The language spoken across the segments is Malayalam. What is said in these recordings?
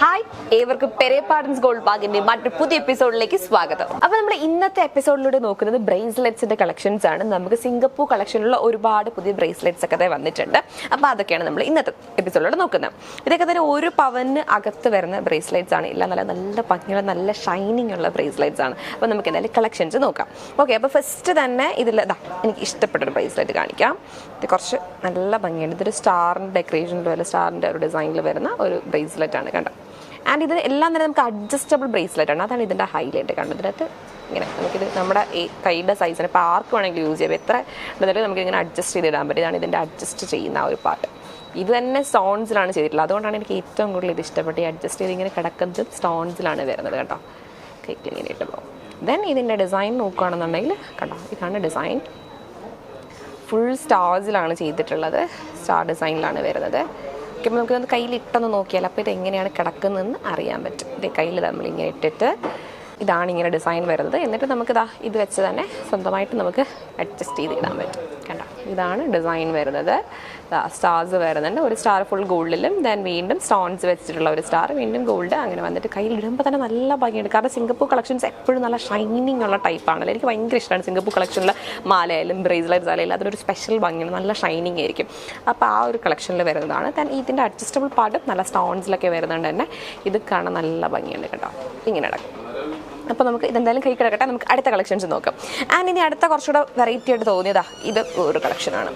ഹായ് ഏവർക്കും പെരേപ്പാടൻസ് ഗോൾഡ് ബാഗിന്റെ മറ്റൊരു പുതിയ എപ്പിസോഡിലേക്ക് സ്വാഗതം. അപ്പൊ നമ്മൾ ഇന്നത്തെ എപ്പിസോഡിലൂടെ നോക്കുന്നത് ബ്രേസ്ലെറ്റ്സിന്റെ കളക്ഷൻസ് ആണ്. നമുക്ക് സിംഗപ്പൂർ കളക്ഷനിലുള്ള ഒരുപാട് പുതിയ ബ്രേസ്ലെറ്റ്സ് ഒക്കെ വന്നിട്ടുണ്ട്. അപ്പൊ അതൊക്കെയാണ് നമ്മൾ ഇന്നത്തെ എപ്പിസോഡിലൂടെ നോക്കുന്നത്. ഇതൊക്കെ തന്നെ ഒരു പവന് അകത്ത് വരുന്ന ബ്രേസ്ലെറ്റ്സ് ആണ്. ഇല്ല നല്ല നല്ല ഭംഗിയുള്ള നല്ല ഷൈനിങ് ഉള്ള ബ്രേസ്ലെറ്റ്സ് ആണ്. അപ്പൊ നമുക്ക് എന്തായാലും കളക്ഷൻസ് നോക്കാം. ഓക്കെ അപ്പൊ ഫസ്റ്റ് തന്നെ ഇതിൽ ദാ എനിക്ക് ഇഷ്ടപ്പെട്ട ഒരു ബ്രേസ്ലെറ്റ് കാണിക്കാം. ഇത് കുറച്ച് നല്ല ഭംഗിയാണ് ഇതൊരു സ്റ്റാറിന്റെ ഡെക്കറേഷനിലും അല്ലെങ്കിൽ സ്റ്റാറിന്റെ ഒരു ഡിസൈനിൽ വരുന്ന ഒരു ബ്രേസ്ലെറ്റ് ആണ്. കണ്ടോ? ആൻഡ് ഇത് എല്ലാം തന്നെ നമുക്ക് അഡ്ജസ്റ്റബിൾ ബ്രേസ്ലെറ്റ് ആണ്. അതാണ് ഇതിന്റെ ഹൈലൈറ്റ് കണ്ടത് ഇതിനകത്ത് ഇങ്ങനെ നമുക്കിത് നമ്മുടെ ഈ കൈയുടെ സൈസിന് ഇപ്പോൾ ആർക്ക് വേണമെങ്കിലും യൂസ് ചെയ്യാം. എത്ര ഉണ്ടെങ്കിലും നമുക്ക് ഇങ്ങനെ അഡ്ജസ്റ്റ് ചെയ്തിടാൻ പറ്റും. ഇതാണ് ഇതിന്റെ അഡ്ജസ്റ്റ് ചെയ്യുന്ന ആ ഒരു പാർട്ട് ഇത് തന്നെ സ്റ്റോൺസിലാണ് ചെയ്തിട്ടുള്ളത്. അതുകൊണ്ടാണ് എനിക്ക് ഏറ്റവും കൂടുതൽ ഇത് ഇഷ്ടപ്പെട്ട് അഡ്ജസ്റ്റ് ചെയ്ത് ഇങ്ങനെ കിടക്കുന്നത് സ്റ്റോൺസിലാണ് വരുന്നത് കേട്ടോ. കൈക്ക് ഇങ്ങനെ ഇട്ട് പോകും. ദെൻ ഇതിന്റെ ഡിസൈൻ നോക്കുകയാണെന്നുണ്ടെങ്കിൽ കണ്ടോ ഇതാണ് ഡിസൈൻ ഫുൾ സ്റ്റാർസിലാണ് ചെയ്തിട്ടുള്ളത്. സ്റ്റാർ ഡിസൈനിലാണ് വരുന്നത്. ഓക്കെ നമുക്കിതൊന്ന് കയ്യിൽ ഇട്ടൊന്ന് നോക്കിയാൽ അപ്പോൾ ഇത് എങ്ങനെയാണ് കിടക്കുന്നതെന്ന് അറിയാൻ പറ്റും. ഇത് കയ്യിൽ നമ്മളിങ്ങനെ ഇട്ടിട്ട് ഇതാണ് ഇങ്ങനെ ഡിസൈൻ വരുന്നത്. എന്നിട്ട് നമുക്കിതാ ഇത് വെച്ച് തന്നെ സ്വന്തമായിട്ട് നമുക്ക് അഡ്ജസ്റ്റ് ചെയ്ത് ഇടാൻ പറ്റും. ഇതാണ് ഡിസൈൻ വരുന്നത്. സ്റ്റാർസ് വരുന്നുണ്ട്. ഒരു സ്റ്റാർ ഫുൾ ഗോൾഡിലും ദെൻ വീണ്ടും സ്റ്റോൺസ് വെച്ചിട്ടുള്ള ഒരു സ്റ്റാർ വീണ്ടും ഗോൾഡ് അങ്ങനെ വന്നിട്ട് കയ്യിൽ ഇടുമ്പോൾ തന്നെ നല്ല ഭംഗിയുണ്ട്. കാരണം സിംഗപ്പൂർ കളക്ഷൻസ് എപ്പോഴും നല്ല ഷൈനിങ് ഉള്ള ടൈപ്പാണല്ലോ എനിക്ക് ഭയങ്കര ഇഷ്ടമാണ് സിംഗപ്പൂർ കളക്ഷനിലെ മാലയായാലും ബ്രേസ്ലെറ്റ്സ് ആയാലും അതിനൊരു സ്പെഷ്യൽ ഭംഗിയാണ് നല്ല ഷൈനിങ് ആയിരിക്കും. അപ്പോൾ ആ ഒരു കളക്ഷനിൽ വരുന്നതാണ്. ദെൻ ഇതിന്റെ അഡ്ജസ്റ്റബിൾ പാർട്ട് നല്ല സ്റ്റോൺസിലൊക്കെ വരുന്നുണ്ട് തന്നെ. ഇത് കാണാൻ നല്ല ഭംഗിയുണ്ട് കേട്ടോ. ഇങ്ങനെ കിടക്കും അപ്പോൾ നമുക്ക് ഇതെന്തായാലും കൈ കിടക്കട്ടെ. നമുക്ക് അടുത്ത കളക്ഷൻസ് നോക്കാം. ആൻഡ് ഇനി അടുത്ത കുറച്ചുകൂടെ വെറൈറ്റി ആയിട്ട് തോന്നിയതാ. ഇത് ഒരു കളക്ഷനാണ്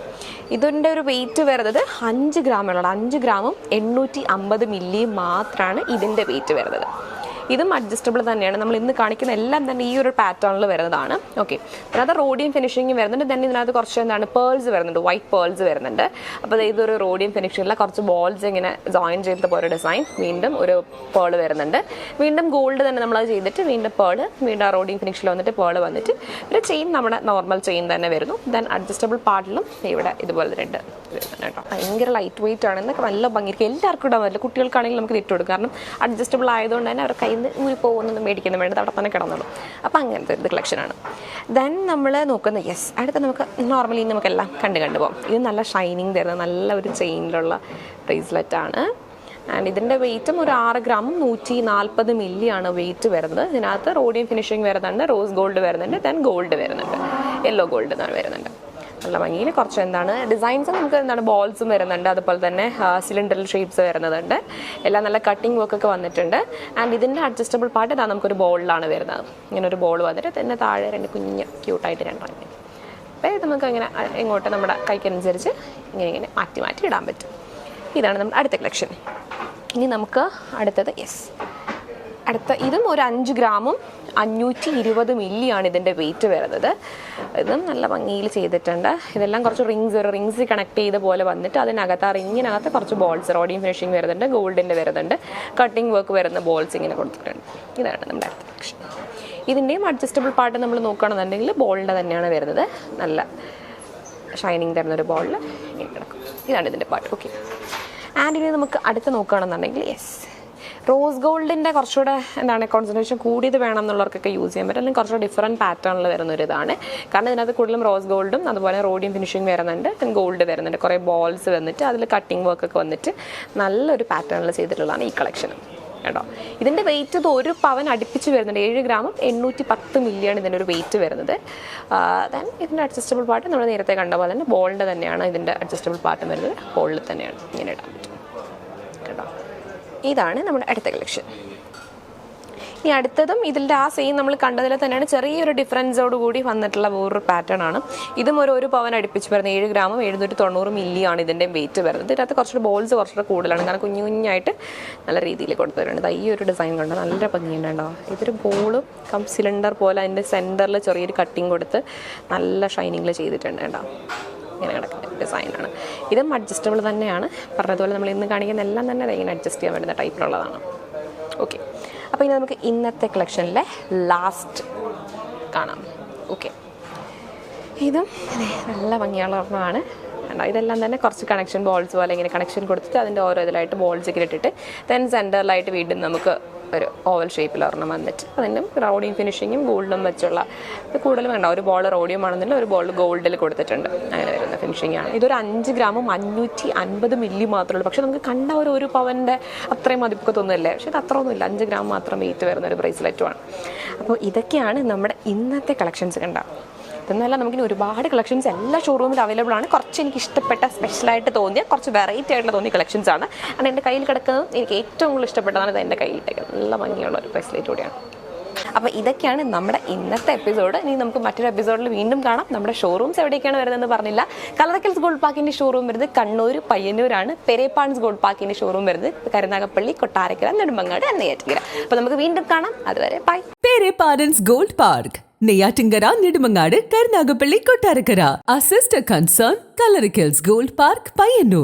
ഇതിന്റെ ഒരു വെയിറ്റ് വരുന്നത് അഞ്ച് ഗ്രാമുള്ള അഞ്ച് ഗ്രാമും എണ്ണൂറ്റി അമ്പത് മില്ലിയും മാത്രമാണ് ഇതിന്റെ വെയിറ്റ് വരുന്നത്. ഇതും അഡ്ജസ്റ്റബിൾ തന്നെയാണ്. നമ്മൾ ഇന്ന് കാണിക്കുന്ന എല്ലാം തന്നെ ഈ ഒരു പാറ്റേണിൽ വരുന്നതാണ്. ഓക്കെ അതിനകത്ത് റോഡിയം ഫിനിഷിങ്ങും വരുന്നുണ്ട്. ദെൻ ഇതിനകത്ത് കുറച്ച് എന്താണ് പേൾസ് വരുന്നുണ്ട്. വൈറ്റ് പേൾസ് വരുന്നുണ്ട്. അപ്പോൾ ഇതൊരു റോഡിയം ഫിനിഷിങ്ങിലെ കുറച്ച് ബോൾസ് ഇങ്ങനെ ജോയിൻ ചെയ്ത പോലെ ഡിസൈൻ വീണ്ടും ഒരു പേൾ വരുന്നുണ്ട്. വീണ്ടും ഗോൾഡ് തന്നെ നമ്മളത് ചെയ്തിട്ട് വീണ്ടും പേൾ വീണ്ടും ആ റോഡിയം ഫിനിഷിൽ വന്നിട്ട് പേൾ വന്നിട്ട് ഒരു ചെയിൻ നമ്മുടെ നോർമൽ ചെയിൻ തന്നെ വരുന്നു. ദെൻ അഡ്ജസ്റ്റബിൾ പാർട്ടിലും ഇവിടെ ഇതുപോലെ രണ്ട് കേട്ടോ. ഭയങ്കര ലൈറ്റ് വെയിറ്റ് ആണ് എന്നൊക്കെ നല്ല ഭംഗിയിരിക്കും എല്ലാവർക്കും ഇടാൻ പറ്റില്ല കുട്ടികൾക്കാണെങ്കിൽ നമുക്ക് ഇട്ട് കൊടുക്കും. കാരണം അഡ്ജസ്റ്റബിൾ ആയതുകൊണ്ട് തന്നെ അവരുടെ കയ്യിൽ നിന്ന് ഊരി പോകുന്നൊന്നും മേടിക്കുന്നു വേണ്ട അവിടെ തന്നെ കിടന്നുള്ളൂ അപ്പോൾ അങ്ങനത്തെ ഒരു കളക്ഷനാണ് ദെൻ നമ്മൾ നോക്കുന്നത് യെസ് അടുത്ത നമുക്ക് നോർമലി നമുക്കെല്ലാം കണ്ട് കണ്ടു പോകും. ഇത് നല്ല ഷൈനിങ് തരുന്ന നല്ല ഒരു ചെയിനിലുള്ള ബ്രേസ്ലെറ്റ് ആണ്. ആൻഡ് ഇതിന്റെ വെയിറ്റും ഒരു ആറ് ഗ്രാം നൂറ്റി നാൽപ്പത് മില്ലി ആണ് വെയിറ്റ് വരുന്നത്. ഇതിനകത്ത് റോഡിയം ഫിനിഷിങ് വരുന്നുണ്ട് റോസ് ഗോൾഡ് വരുന്നുണ്ട് ദെൻ ഗോൾഡ് വരുന്നുണ്ട്. യെല്ലോ ഗോൾഡ് വരുന്നുണ്ട്. നല്ല ഭംഗിയിൽ കുറച്ച് എന്താണ് ഡിസൈൻസ് നമുക്ക് എന്താണ് ബോൾസും വരുന്നുണ്ട്. അതുപോലെ തന്നെ സിലിണ്ടർ ഷേപ്സ് വരുന്നതുണ്ട്. എല്ലാം നല്ല കട്ടിങ് വർക്കൊക്കെ വന്നിട്ടുണ്ട്. ആൻഡ് ഇതിന്റെ അഡ്ജസ്റ്റബിൾ പാർട്ട് ഇതാ നമുക്കൊരു ബോളിലാണ് വരുന്നത്. ഇങ്ങനെ ഒരു ബോൾ വന്നിട്ട് തന്നെ താഴെ രണ്ട് കുഞ്ഞ് ക്യൂട്ടായിട്ട് രണ്ടെണ്ണം അപ്പോൾ ഇത് നമുക്ക് അങ്ങനെ ഇങ്ങോട്ട് നമ്മുടെ കൈക്കനുസരിച്ച് ഇങ്ങനെ ഇങ്ങനെ മാറ്റി മാറ്റി ഇടാൻ പറ്റും. ഇതാണ് നമ്മുടെ അടുത്ത കളക്ഷൻ ഇനി നമുക്ക് അടുത്തത് യെസ് അടുത്ത ഇതും ഒരു അഞ്ച് ഗ്രാമും അഞ്ഞൂറ്റി ഇരുപത് മില്ലിയാണ് ഇതിന്റെ വെയിറ്റ് വരുന്നത്. ഇതും നല്ല ഭംഗിയിൽ ചെയ്തിട്ടുണ്ട്. ഇതെല്ലാം കുറച്ച് റിങ്സ് ഒരു റിങ്സ് കണക്ട് ചെയ്ത പോലെ വന്നിട്ട് അതിനകത്ത് ആ റിങ്ങിനകത്ത് കുറച്ച് ബോൾസ് റോഡിയും ഫിനിഷിങ് വരുന്നുണ്ട് ഗോൾഡിന്റെ വരുന്നുണ്ട്. കട്ടിങ് വർക്ക് വരുന്ന ബോൾസ് ഇങ്ങനെ കൊടുത്തിട്ടുണ്ട്. ഇതാണ് നമ്മുടെ അടുത്ത കളക്ഷൻ ഇതിന്റെയും അഡ്ജസ്റ്റബിൾ പാർട്ട് നമ്മൾ നോക്കുകയാണെന്നുണ്ടെങ്കിൽ ബോളിന്റെ തന്നെയാണ് വരുന്നത്. നല്ല ഷൈനിങ് തരുന്ന ഒരു ബോളിൽ കിടക്കും. ഇതാണ് ഇതിന്റെ പാർട്ട് ഓക്കെ ആൻഡ് ഇനി നമുക്ക് അടുത്ത് നോക്കുകയാണെന്നുണ്ടെങ്കിൽ യെസ് റോസ് ഗോൾഡിന്റെ കുറച്ചുകൂടെ എന്താണ് കോൺസെൻട്രേഷൻ കൂടിയത് വേണം എന്നുള്ളവർക്കൊക്കെ യൂസ് ചെയ്യാൻ പറ്റും. അല്ലെങ്കിൽ കുറച്ചുകൂടെ ഡിഫറെന്റ് പാറ്റേണിൽ വരുന്ന ഒരു ഇതാണ്. കാരണം ഇതിനകത്ത് കൂടുതലും റോസ് ഗോൾഡും അതുപോലെ റോഡിയം ഫിനിഷിംഗ് വരുന്നുണ്ട്. ദെൻ ഗോൾഡ് വരുന്നുണ്ട്. കുറേ ബോൾസ് വന്നിട്ട് അതിൽ കട്ടിങ് വർക്കൊക്കെ വന്നിട്ട് നല്ലൊരു പാറ്റേണിൽ ചെയ്തിട്ടുള്ളതാണ് ഈ കളക്ഷനും കേട്ടോ? ഇതിന്റെ വെയിറ്റ് ഇത് ഒരു പവൻ അടുപ്പിച്ച് വരുന്നുണ്ട്. ഏഴ് ഗ്രാമും എണ്ണൂറ്റി പത്ത് മില്ലിയാണ് ഇതിന്റെ ഒരു വെയിറ്റ് വരുന്നത്. ദെൻ ഇതിന്റെ അഡ്ജസ്റ്റബിൾ പാർട്ട് നമ്മൾ നേരത്തെ കണ്ട പോലെ തന്നെ ബോളിന്റെ തന്നെയാണ് ഇതിന്റെ അഡ്ജസ്റ്റബിൾ പാർട്ട് വരുന്നത്. ബോളിൽ തന്നെയാണ് ഇങ്ങനെ ഇടാൻ പറ്റും. കേട്ടോ? ഇതാണ് നമ്മുടെ അടുത്ത കളക്ഷൻ ഇനി അടുത്തതും ഇതിന്റെ ആ സെയിം നമ്മൾ കണ്ടതിൽ തന്നെയാണ് ചെറിയൊരു ഡിഫറൻസോട് കൂടി വന്നിട്ടുള്ള വേറൊരു പാറ്റേൺ ആണ്. ഇതും ഒരു ഒരു പവൻ അടുപ്പിച്ച് വരുന്നത് ഏഴ് ഗ്രാമും എഴുന്നൂറ്റി തൊണ്ണൂറ് മില്ലി ആണ് ഇതിന്റെ വെയിറ്റ് വരുന്നത്. ഇതിനകത്ത് കുറച്ചുകൂടി ബോൾസ് കുറച്ചുകൂടെ കൂടുതലാണ്. കാരണം കുഞ്ഞു കുഞ്ഞായിട്ട് നല്ല രീതിയിൽ കൊടുത്തിട്ടുണ്ട് ഈ ഒരു ഡിസൈൻ കൊണ്ട്? നല്ല ഭംഗിയുണ്ടോ ഇതൊരു ബോളും കം സിലിണ്ടർ പോലെ അതിന്റെ സെന്ററിൽ ചെറിയൊരു കട്ടിങ് കൊടുത്ത് നല്ല ഷൈനിങ്ങിൽ ചെയ്തിട്ടുണ്ട് കേട്ടോ ഇങ്ങനെ കിടക്കുന്ന ഡിസൈനാണ് ഇതും അഡ്ജസ്റ്റബിൾ തന്നെയാണ്. പറഞ്ഞതുപോലെ നമ്മൾ ഇന്ന് കാണിക്കുന്ന എല്ലാം തന്നെ ഇങ്ങനെ അഡ്ജസ്റ്റ് ചെയ്യാൻ പറ്റുന്ന ടൈപ്പിലുള്ളതാണ് ഓക്കെ അപ്പോൾ ഇനി നമുക്ക് ഇന്നത്തെ കളക്ഷനിലെ ലാസ്റ്റ് കാണാം. ഓക്കെ ഇതും നല്ല ഭംഗിയുള്ള ഒരെണ്ണമാണ്. കണ്ടോ? ഇതെല്ലാം തന്നെ കുറച്ച് കണക്ഷൻ ബോൾസ് പോലെ ഇങ്ങനെ കണക്ഷൻ കൊടുത്തിട്ട് അതിന്റെ ഓരോ ഇതിലായിട്ട് ബോൾസ് ഒക്കെ ഇട്ടിട്ട് ദെൻ സെന്ററിലായിട്ട് വീണ്ടും നമുക്ക് ഒരു ഓവൽ ഷേപ്പിൽ ഒരെണ്ണം വന്നിട്ട് അതിന്റെ റൗഡിയും ഫിനിഷിങ്ങും ഗോൾഡും വെച്ചുള്ള ഇത് കൂടുതൽ വേണ്ട. ഒരു ബോൾ റോഡിയം ആണെന്നില്ല ഒരു ബോൾ ഗോൾഡിൽ കൊടുത്തിട്ടുണ്ട്. അങ്ങനെ വരുന്ന ഫിനിഷിംഗ് ആണ്. ഇതൊരു അഞ്ച് ഗ്രാമും അഞ്ഞൂറ്റി അൻപത് മില്ലി മാത്രമേ ഉള്ളൂ. പക്ഷെ നമുക്ക് കണ്ട ഒരു ഒരു പവന്റെ അത്രയും മതിപ്പൊക്കെ തോന്നുന്നില്ലേ? പക്ഷെ ഇത് അത്ര ഒന്നുമില്ല. അഞ്ച് ഗ്രാം മാത്രം വെയിറ്റ് വരുന്ന ഒരു ബ്രേസ്ലെറ്റുമാണ് അപ്പോൾ ഇതൊക്കെയാണ് നമ്മുടെ ഇന്നത്തെ കളക്ഷൻസ് കണ്ട. ഇതൊന്നല്ല നമുക്കിനി ഒരുപാട് കളക്ഷൻസ് എല്ലാ ഷോറൂമിൽ അവൈലബിൾ ആണ്. കുറച്ച് എനിക്ക് ഇഷ്ടപ്പെട്ട സ്പെഷ്യലായിട്ട് തോന്നിയ കുറച്ച് വെറൈറ്റി ആയിട്ടുള്ള തോന്നിയ കളക്ഷൻസ് ആണ്. കാരണം എന്റെ കയ്യിൽ കിടക്കുന്നത്. എനിക്ക് ഏറ്റവും കൂടുതൽ ഇഷ്ടപ്പെട്ടതാണ് ഇത് എന്റെ കയ്യിലിട്ടേക്ക് നല്ല ഭംഗിയുള്ള ഒരു ബ്രേസ്ലെറ്റ് കൂടിയാണ്. അപ്പോൾ ഇതൊക്കെയാണ് നമ്മുടെ ഇന്നത്തെ എപ്പിസോഡ് ഇനി നമുക്ക് മറ്റൊരു എപ്പിസോഡിൽ വീണ്ടും കാണാം. നമ്മുടെ ഷോറൂംസ് എവിടെയൊക്കെയാണ് വരുന്നതെന്ന് പറഞ്ഞില്ല. കളറക്കൽസ് ഗോൾഡ് പാർക്കിന്റെ ഷോറൂം വരുന്നത് കണ്ണൂർ പയ്യന്നൂരാണ്. പെരേപ്പാൺസ് ഗോൾഡ് പാർക്കിന്റെ ഷോറൂം വരുന്നത് കരുനാഗപ്പള്ളി കൊട്ടാരക്കര നെടുമ്പങ്ങാട് നെയ്യാറ്റിക്കര അപ്പോൾ നമുക്ക് വീണ്ടും കാണാം. അതുവരെ bye Pereppans gold park Neyyattinkara Nedumangad Karunagappally Kottarakkara sister concern Kalarickals gold park Payyanur